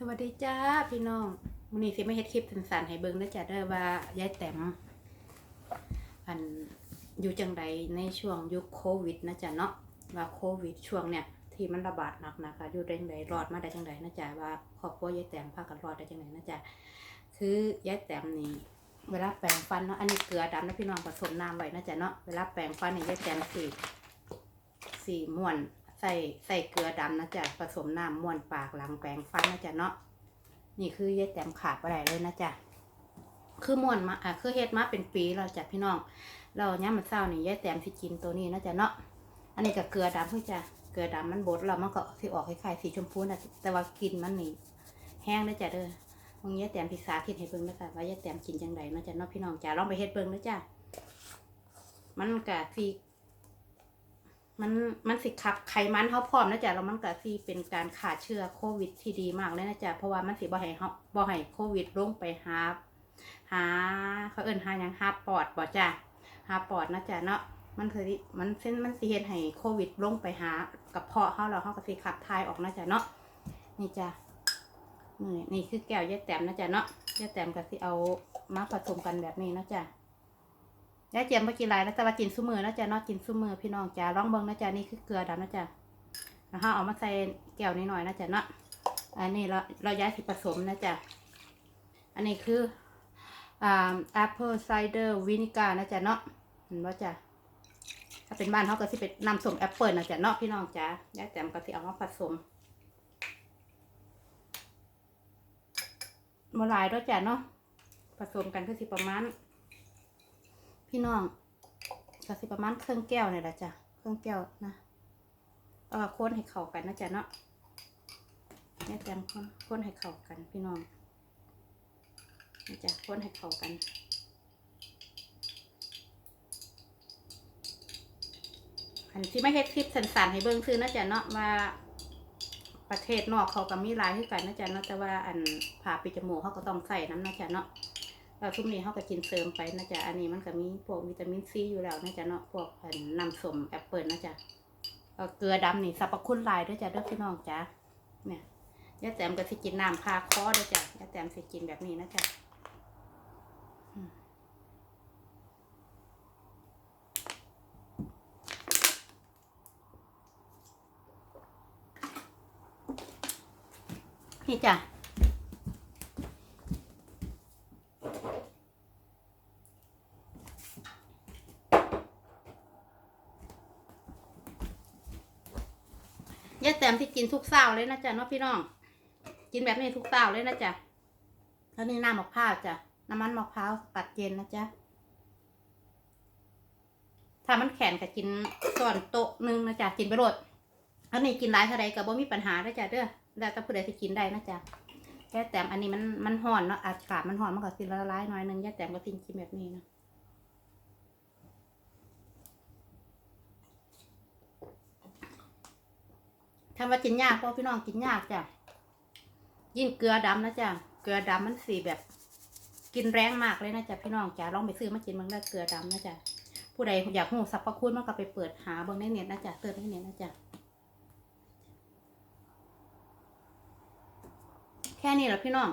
สวัสดีจ้าพี่น้องวันนี้สิไม่เฮ็ดคลิปสั้นๆให้เบิ่งนะจ้ะเด้อว่ายายแต้มอันอยู่จังใดในช่วงยุคโควิดนะจ๊ะเนาะว่าโควิดช่วงเนี่ยที่มันระบาดหนักนะคะอยู่จังใดรอดมาได้จังใดนะจ๊ะว่าครอบครัวยายแต้มพากันรอดได้จังใดนะจ๊ะคือยายแต้มนี่เวลาแปรงฟันเนาะอันนี้เกลือดำนะพี่น้องผสมน้ำไว้นะจ๊ะเนาะเวลาแปรงฟันนี่ยายแต้มสี่สี่ม่วน ใส่ใส่เกลือดำนะจ๊ะผสมน้ำม้วนปากหลังแปรงฟันนะจ๊ะเนาะนี่คือยายแต้มขาดไปไหนเลยนะจ๊ะคือม้วนมาอะคือเฮ็ดมาเป็นปีแล้วจ้ะพี่น้อง เราย่ามมันเศร้านี่ยายแต้มสิกินตัวนี้นะจ๊ะเนาะอันนี้ก็เกลือดำเพื่อจ้ะเกลือดำมันบดแล้วมันก็สิออกคล้ายๆสีชมพูนะแต่ว่ากินมันนี่แห้งนะจ๊ะเด้อมงยายแต้มพิสาธิตให้เบิ่งนะคะว่ายายแต้มกินจังไดนะจ๊ะเนาะพี่น้องจ้ะลองไปเฮ็ดเบิ่งนะจ๊ะมันก็สิ มันมันสิขับไขมันเขาพร้อมนะจ๊ะแล้วมันก็สิเป็นการขาดเชื้อโควิดที่ดีมากเลยนะจ๊ะเพราะว่ามันสิบ่ให้เฮาบ่ให้โควิดลงไปหาหาเขาเอิ้นหายังหาปอดบ่จ้ะหาปอดนะจ๊ะเนาะมันคือมันเส้นมันสิเฮ็ดให้โควิดลงไปหากระเพาะเฮาแล้วเฮาก็สิขับถ่ายออกนะจ๊ะเนาะนี่จ้ะนี่นี่คือแก้วยาแต้มนะจ๊ะเนาะยาแต้มก็สิเอามาผสมกันแบบนี้นะจ๊ะ แยายเจียมไปกินหลายแล้วแต่ว่ากินซุมือนะจ๊ะนอกกินซุมือพี่น้องจ้าลองเบิ่งนะจ๊ะนี่คือเกลือดำนะจ๊ะแล้วเอามาใส่แก้วนิดหน่อยนะจ๊ะเนาะอันนี้เราเราย้ายที่ผสมนะจ๊ะอันนี้คืออ่า apple cider vinegar นะจ๊ะเนาะเห็นว่จ้ะถ้าเป็นบ้านเขาก็สิเป็นนำส่งแอปเปิลนะจ๊ะเนาะพี่น้องจ้ายายแต้มก็สิเอามาผสมมาลายด้วยจ้ะเนาะผสมกันคือสิประมาณ พี่น้องก็สิประมาณเครื่องแก้วเนี่ยแหละจ้ะเครื่องแก้วนะเอามาค้นให้เข้ากันนะจ๊ะเนาะเนี่ยแจมค้นค้นให้เข้ากันพี่น้องนี่จ้ะค้นให้เข้ากันอันที่ไม่เฮ็ดคลิปสั้นๆให้เบิ่งซื้อนะจ๊ะเนาะว่าประเทศนอกเขาก็มีหลายคือกันนะจ๊ะเนาะแต่ว่าอันผ่าปิดจมูกเขาก็ต้องใส่น้ำนะจ๊ะเนาะ เราทุกนี้เขาก็กินเสริมไปนะจ๊ะอันนี้มันก็มีพวกวิตามินซีอยู่แล้วนะจ๊ะเนาะพวกน้ำส้มแอปเปิลนะจ๊ะเอ่อเกลือดำนี่สรรพคุณหลายด้วยจ้ะเด้อพี่น้องจ้ะเนี่ยยาแต้มก็สิกินน้ำพาคอด้วยจ้ะยาแต้มสิกินแบบนี้นะจ๊ะอืมนี่จ้ะ ยายแต้มที่กินทุกเช้าเลยนะจ๊ะเนาะพี่น้อง กินแบบนี้ทุกเช้าเลยนะจ๊ะแล้วนี่น้ำมะพร้าวจ้ะน้ำมันมะพร้าวตัดเย็นนะจ๊ะถ้ามันแข็งก็กินส่วนโต๊ะหนึงนะจ๊ะกินไปโรดอันนี้กินหลายเท่าไรก็บ่มีปัญหานะจ๊ะเด้อแล้วแต่ผู้ใดที่กินได้นะจ๊ะแค่แต้มอันนี้มันมันห่อนเนาะอากาศมันห่อนมันก็สิละลายน่อยนึงแยายแต้มก็ทิ้งกินแบบนี้นะ ทำว่ากินยากเพราะพี่น้องกินยากจ้ะยิ่งเกลือดำนะจ๊ะเกลือดำมันสีแบบ กินแรงมากเลยนะจ๊ะพี่น้องจ้ะลองไปซื้อมากินบ้างได้เกลือดำนะจ๊ะผู้ใดอยากหูสรรพคุณมันก็ไปเปิดหาเบิ่งในเน็ตนะจ๊ะเติร์ในเน็ตนะจ๊ะแค่นี้แหละพี่น้อง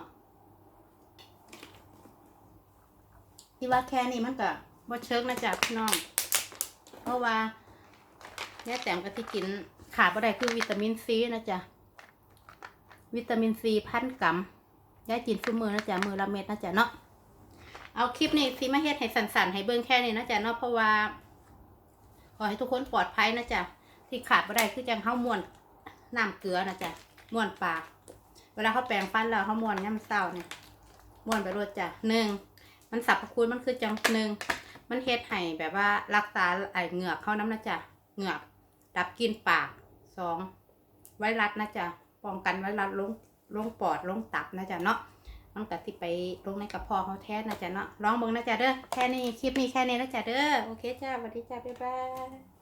ที่ว่าแค่นี้มันก็บ่เชิงนะจ๊ะพี่น้อง เพราะว่าเนี่ยแต้มก็ที่กิน ขาดบ่ได้คือวิตามินซีนะจ๊ะ วิตามินซีพันกรัมยายกินซุมือนะจ๊ะ มือละเม็ดนะจ๊ะเนาะ เอาคลิปนี้ซีมาเฮ็ดให้สั่นๆ ให้เบิ่งแค่นี้นะจ๊ะเนาะ เพราะว่า ขอให้ทุกคนปลอดภัยนะจ๊ะ ที่ขาดบ่ได้คือจังเฮาม่วนน้ำเกลือนะจ๊ะม่วนปาก เวลาเขาแปรงฟันแล้วเขาม่วนย่ำเศร้าเนี่ยม่วนไปรวดจ้ะหนึ่งมันสรรพคุณมันคือจังหนึ่งมันเฮ็ดให้แบบว่ารักษาไอเหงือกเข้าน้ำนะจ๊ะเหงือกดับกินปาก สองไวรัสนะจ๊ะป้องกันไวรัสลงลงปอดลงตับนะจ๊ะเนาะมันก็ที่ไปลงในกระเพาะเขาแท้นะจ๊ะเนาะลองเบิ่งนะจ๊ะเด้อแค่นี้คลิปนี้แค่นี้นะจ๊ะเด้อโอเคจ้าสวัสดีจ้าบ๊ายบาย